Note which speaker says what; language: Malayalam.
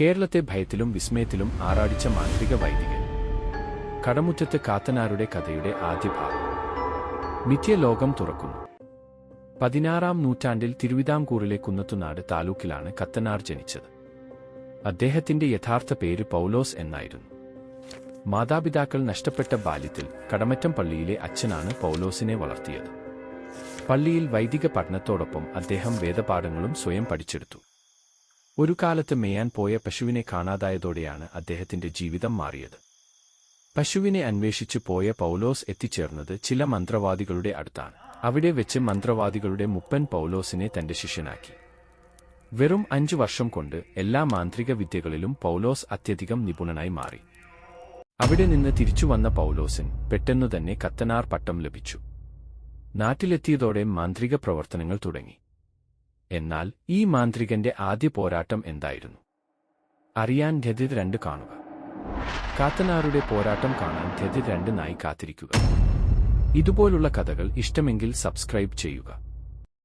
Speaker 1: കേരളത്തെ ഭയത്തിലും വിസ്മയത്തിലും ആറാടിച്ച മാന്ത്രിക വൈദികൻ. കടമുറ്റത്ത് കാത്തനാരുടെ കഥയുടെ ആദ്യ ഭാഗം. മിഥ്യ ലോകം തുറക്കുന്നു. പതിനാറാം നൂറ്റാണ്ടിൽ തിരുവിതാംകൂറിലെ കുന്നത്തുനാട് താലൂക്കിലാണ് കത്തനാർ ജനിച്ചത്. അദ്ദേഹത്തിന്റെ യഥാർത്ഥ പേര് പൗലോസ് എന്നായിരുന്നു. മാതാപിതാക്കൾ നഷ്ടപ്പെട്ട ബാല്യത്തിൽ കടമറ്റം പള്ളിയിലെ അച്ഛനാണ് പൗലോസിനെ വളർത്തിയത്. പള്ളിയിൽ വൈദിക പഠനത്തോടൊപ്പം അദ്ദേഹം വേദപാഠങ്ങളും സ്വയം പഠിച്ചെടുത്തു. ഒരു കാലത്ത് മേയാൻ പോയ പശുവിനെ കാണാതായതോടെയാണ് അദ്ദേഹത്തിന്റെ ജീവിതം മാറിയത്. പശുവിനെ അന്വേഷിച്ചു പോയ പൗലോസ് എത്തിച്ചേർന്നത് ചില മന്ത്രവാദികളുടെ അടുത്താണ്. അവിടെ വെച്ച് മന്ത്രവാദികളുടെ മുപ്പൻ പൗലോസിനെ തന്റെ ശിഷ്യനാക്കി. വെറും അഞ്ചു വർഷം കൊണ്ട് എല്ലാ മാന്ത്രിക വിദ്യകളിലും പൗലോസ് അത്യധികം നിപുണനായി മാറി. അവിടെ നിന്ന് തിരിച്ചുവന്ന പൗലോസിൻ പെട്ടെന്നു തന്നെ കത്തനാർ പട്ടം ലഭിച്ചു. നാട്ടിലെത്തിയതോടെ മാന്ത്രിക പ്രവർത്തനങ്ങൾ തുടങ്ങി. എന്നാൽ ഈ മാന്ത്രികന്റെ ആദ്യ പോരാട്ടം എന്തായിരുന്നു? അറിയാൻ ധതിർ രണ്ട് കാണുക. കാത്തനാറുടെ പോരാട്ടം കാണാൻ ധതിർ രണ്ടിനായി കാത്തിരിക്കുക. ഇതുപോലുള്ള കഥകൾ ഇഷ്ടമെങ്കിൽ സബ്സ്ക്രൈബ് ചെയ്യുക.